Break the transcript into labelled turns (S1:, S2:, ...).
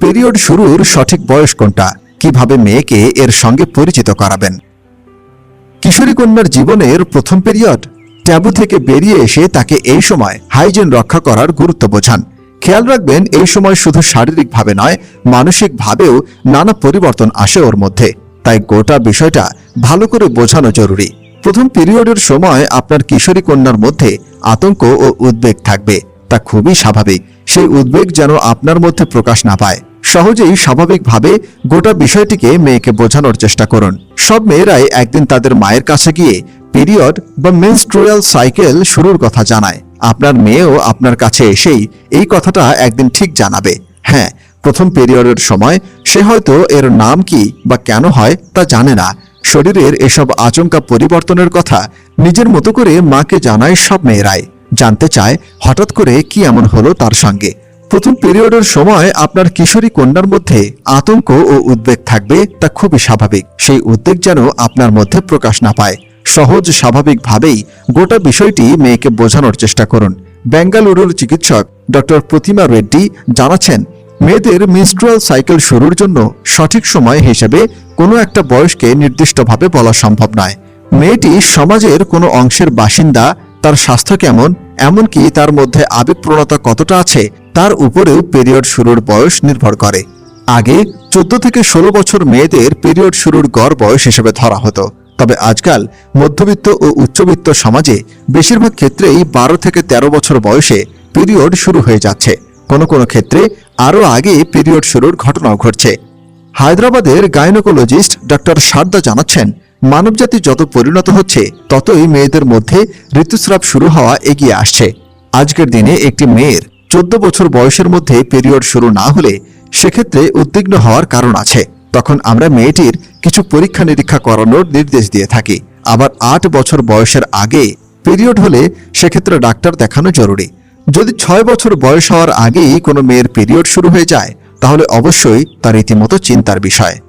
S1: Period শুরুর সঠিক বয়স কোনটা? কীভাবে মেয়েকে এর সঙ্গে পরিচিত করাবেন? কিশোরী কন্যার জীবনের প্রথম পিরিয়ড ট্যাবু থেকে বেরিয়ে এসে তাকে এই সময় হাইজিন রক্ষা করার গুরুত্ব বোঝান। খেয়াল রাখবেন, এই সময় শুধু শারীরিকভাবে নয়, মানসিকভাবেও নানা পরিবর্তন আসে ওর মধ্যে। তাই গোটা বিষয়টা ভালো করে বোঝানো জরুরি। প্রথম পিরিয়ডের সময় আপনার কিশোরী কন্যার মধ্যে আতঙ্ক ও উদ্বেগ থাকবে। তা খুবই স্বাভাবিক। সেই উদ্বেগ যেন আপনার মধ্যে প্রকাশ না পায়। সহজেই স্বাভাবিকভাবে গোটা বিষয়টিকে মেয়েকে বোঝানোর চেষ্টা করুন। সব মেয়েরাই একদিন তাদের মায়ের কাছে গিয়ে পিরিয়ড বা মেনস্ট্রুয়াল সাইকেল শুরুর কথা জানায়। আপনার মেয়েও আপনার কাছে এসেই এই কথাটা একদিন ঠিক জানাবে। হ্যাঁ প্রথম পিরিয়ডের সময় সে হয়তো এর নাম কি বা কেন হয় তা জানে না। শরীরের এসব আচমকা পরিবর্তনের কথা নিজের মতো করে মাকে জানায় সব মেয়েরাই। জানতে চায় হঠাৎ করে কি এমন হলো তার সঙ্গে। প্রথম পিরিয়ডের সময় আপনার কিশোরী কন্যার মধ্যে আতঙ্ক ও উদ্বেগ থাকবে তা খুবই স্বাভাবিক। সেই উদ্বেগ যেন আপনার মধ্যে প্রকাশ না পায়। সহজ, স্বাভাবিকভাবেই গোটা বিষয়টি মেয়েকে বোঝানোর চেষ্টা করুন। বেঙ্গালুরুর চিকিৎসক ডক্টর প্রতিমা রেড্ডি জানাচ্ছেন, মেয়েদের মিনস্ট্রুয়াল সাইকেল শুরুর জন্য সঠিক সময় হিসেবে কোনো একটা বয়সকে নির্দিষ্টভাবে বলা সম্ভব নয়। মেয়েটি সমাজের কোনো অংশের বাসিন্দা, তার স্বাস্থ্য কেমন, এমনকি তার মধ্যে আবেগপ্রণতা কতটা আছে তার উপরেও পিরিয়ড শুরুর বয়স নির্ভর করে। আগে চোদ্দ থেকে ষোলো বছর মেয়েদের পিরিয়ড শুরুর গড় বয়স হিসেবে ধরা হতো। তবে আজকাল মধ্যবিত্ত ও উচ্চবিত্ত সমাজে বেশিরভাগ ক্ষেত্রেই বারো থেকে ১৩ বছর বয়সে পিরিয়ড শুরু হয়ে যাচ্ছে। কোনো কোনো ক্ষেত্রে আরও আগে পিরিয়ড শুরুর ঘটনাও ঘটছে। হায়দ্রাবাদের গাইনোকোলজিস্ট ডক্টর সারদা জানাচ্ছেন, মানবজাতি যত পরিণত হচ্ছে, ততই মেয়েদের মধ্যে ঋতুস্রাব শুরু হওয়া এগিয়ে আসছে। আজকের দিনে একটি মেয়ের চোদ্দ বছর বয়সের মধ্যে পিরিয়ড শুরু না হলে সেক্ষেত্রে উদ্বিগ্ন হওয়ার কারণ আছে। তখন আমরা মেয়েটির কিছু পরীক্ষা নিরীক্ষা করানোর নির্দেশ দিয়ে থাকি। আবার আট বছর বয়সের আগে পিরিয়ড হলে সেক্ষেত্রে ডাক্তার দেখানো জরুরি। যদি ছয় বছর বয়স হওয়ার আগেই কোনো মেয়ের পিরিয়ড শুরু হয়ে যায়, তাহলে অবশ্যই তার রীতিমতো চিন্তার বিষয়।